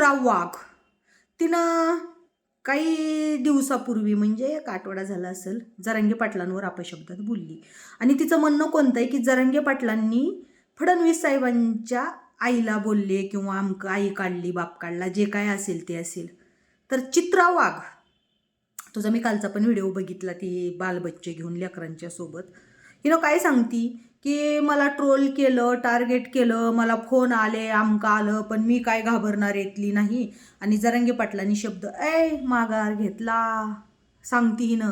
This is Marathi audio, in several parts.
चित्रा वाघ तिनं काही दिवसापूर्वी म्हणजे एक आठवडा झाला असेल जरांगे पाटलांवर अपशब्दात बोलली. आणि तिचं म्हणणं कोणतं आहे की जरांगे पाटलांनी फडणवीस साहेबांच्या आईला बोलले किंवा अमकं आई काढली बाप काढला जे काय असेल ते असेल. तर चित्रा वाघ तुझा मी कालचा पण व्हिडिओ बघितला ती बालबच्चे घेऊन लेकरांच्या सोबत. हिनं काय सांगती? की मला ट्रोल केलं टार्गेट केलं मला फोन आले आमका आलं पण मी काय घाबरणार येतली नाही. आणि जरंगे पाटलांनी शब्द ऐ माघार घेतला सांगती हिनं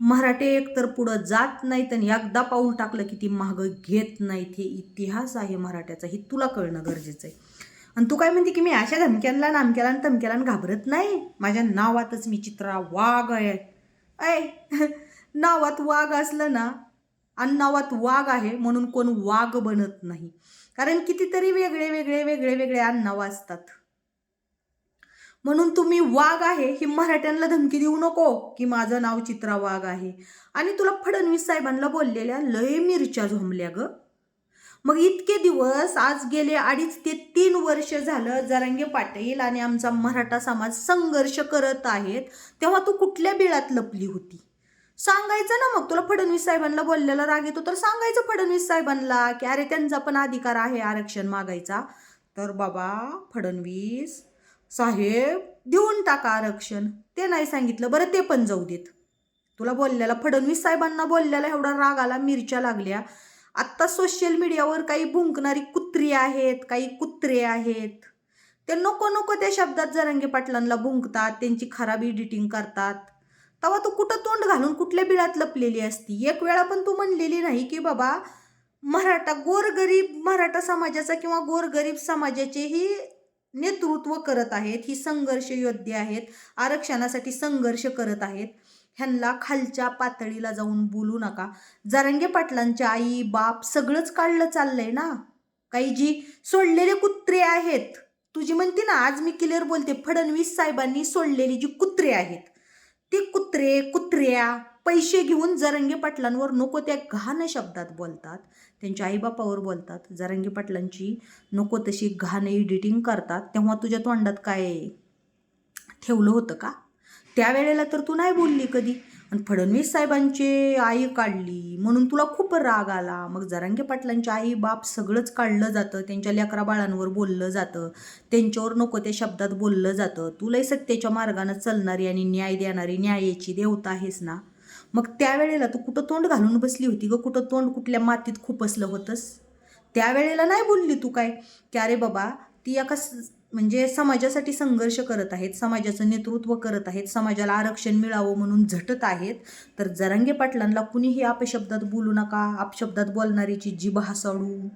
मराठे एकतर पुढं जात नाहीत आणि एकदा पाऊल टाकलं की ती मागं घेत नाहीत. हे इतिहास आहे मराठ्याचा हे तुला कळणं गरजेचं आहे. आणि तू काय म्हणते की मी अशा धमक्यांना नामक्याला आणि तमक्याला आणि घाबरत नाही? माझ्या नावातच मी चित्रा वाघ आहे. ऐ नावात वाघ असलं ना अन्नावात वाघ आहे म्हणून कोण वाघ बनत नाही. कारण कितीतरी वेगळे वेगळे वेगळे वेगळे अन्नावं असतात. म्हणून तुम्ही वाघ आहे ही मराठ्यांना धमकी देऊ नको की माझं नाव चित्रा वाघ आहे. आणि तुला फडणवीस साहेबांना बोललेल्या लय मिरच्या झोंबल्या ग. मग इतके दिवस आज गेले अडीच ते तीन वर्ष झालं जरांगे पाटील आणि आमचा मराठा समाज संघर्ष करत आहेत तेव्हा तू कुठल्या बिळात लपली होती? सांगायचं ना मग. तुला फडणवीस साहेबांना बोललेला राग येतो तर सांगायचं फडणवीस साहेबांना की अरे त्यांचा पण अधिकार आहे आरक्षण मागायचा. तर बाबा फडणवीस साहेब देऊन टाका आरक्षण. ते नाही सांगितलं बरं ते पण जाऊ देत. तुला बोललेला फडणवीस साहेबांना बोललेला एवढा राग आला मिरच्या लागल्या. आत्ता सोशल मीडियावर काही भुंकणारी कुत्री आहेत काही कुत्रे आहेत. ते नको नको त्या शब्दात जरांगे पाटलांना भुंकतात त्यांची खराब एडिटिंग करतात. तेव्हा तू कुठं तोंड घालून कुठल्या बिळात लपलेली असती? एक वेळा पण तू म्हणलेली नाही की बाबा मराठा गोरगरीब मराठा समाजाचा किंवा गोरगरीब समाजाचेही नेतृत्व करत आहेत ही संघर्ष योद्धे आहेत आरक्षणासाठी संघर्ष करत आहेत. ह्यांना खालच्या पातळीला जाऊन बोलू नका. जरंगे पाटलांच्या आई बाप सगळंच काढलं चाललंय ना? काही जी सोडलेले कुत्रे आहेत. तुझी म्हणते ना आज मी क्लिअर बोलते फडणवीस साहेबांनी सोडलेली जी कुत्रे आहेत. ते कुत्रे कुत्र्या पैसे घेऊन जरंगे पाटलांवर नको त्या घाण शब्दात बोलतात. त्यांच्या आईबापावर बोलतात. जरंगे पाटलांची नको तशी घाण एडिटिंग करतात. तेव्हा तुझ्या तोंडात काय ठेवलं होतं का? त्यावेळेला तर तू नाही बोलली कधी. आणि फडणवीस साहेबांची आई काढली म्हणून तुला खूप राग आला. मग जरांगे पाटलांची आई बाप सगळंच काढलं जातं त्यांच्या लेकरा बाळांवर बोललं जातं त्यांच्यावर नको त्या शब्दात बोललं जातं. तुलाही सत्याच्या मार्गानं चालणारी आणि न्याय देणारी न्यायाची देवता आहेस ना? मग त्यावेळेला तू कुठं तोंड घालून बसली होती ग? कुठं तोंड कुठल्या मातीत खुपसलं होतंस? त्यावेळेला नाही बोलली तू काय? की अरे बाबा ती एका स- म्हणजे समाजासाठी संघर्ष करत आहेत समाजाचं नेतृत्व करत आहेत समाजाला आरक्षण मिळावं म्हणून झटत आहेत तर जरांगे पाटलांना कुणीही अपशब्दात बोलू नका. अपशब्दात बोलणारीची जी भासाडू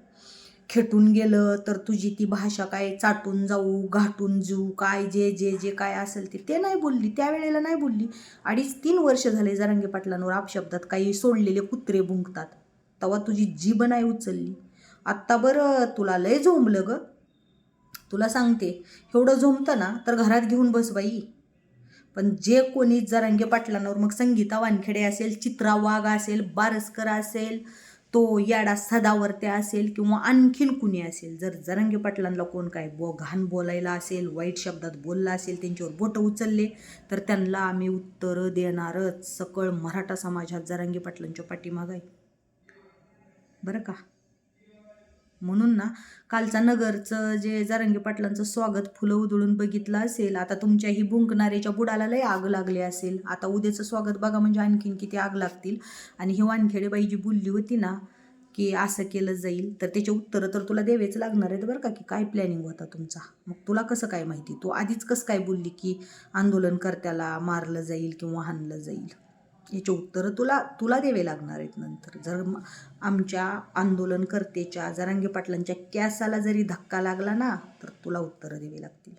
खेटून गेलं तर तुझी ती भाषा काय? चाटून जाऊ घाटून जाऊ काय? जे जे जे काय असेल ते ते नाही बोलली. त्यावेळेला नाही बोलली. अडीच तीन वर्ष झाले जरांगे पाटलांवर अपशब्दात काही सोडलेले कुत्रे भुंकतात तेव्हा तुझी जीभ नाही उचलली. आत्ता बरं तुला लय झोंबलं गं. तुला सांगते एवढं झोमतं ना तर घरात घेऊन बस बाई. पण जे कोणी जरांगे पाटलांवर मग संगीता वानखेडे असेल चित्रा वाघ असेल बारसकर असेल तो याडा सदावर्ते असेल किंवा आणखीन कुणी असेल जर जरांगे पाटलांना कोण काय बो घाण बोलायला असेल वाईट शब्दात बोलला असेल त्यांच्यावर बोटं उचलले तर त्यांना आम्ही उत्तरं देणारच सकळ मराठा समाजात जरांगे पाटलांच्या पाठीमाग आहे. बरं का? म्हणून ना कालचा नगरचं जे जारंगी पाटलांचं स्वागत फुलं उधळून बघितलं असेल आता तुमच्या ही बुडाला लय आग लागली असेल. आता उद्याचं स्वागत बघा म्हणजे आणखीन किती आग लागतील. आणि ही वानखेडेबाई जी बोलली होती ना की असं केलं जाईल. तर त्याचे उत्तरं तर तुला द्यावेच लागणार आहेत बरं का की काय प्लॅनिंग होता तुमचा? मग तुला कसं काय माहिती? तू आधीच कसं काय बोलली की आंदोलनकर्त्याला मारलं जाईल किंवा हाणलं जाईल? याची उत्तरं तुला तुला द्यावे लागणार आहेत नंतर. जर आमच्या आंदोलनकर्तेच्या जरांगे पाटलांच्या कॅसाला जरी धक्का लागला ना तर तुला उत्तरं द्यावी लागतील.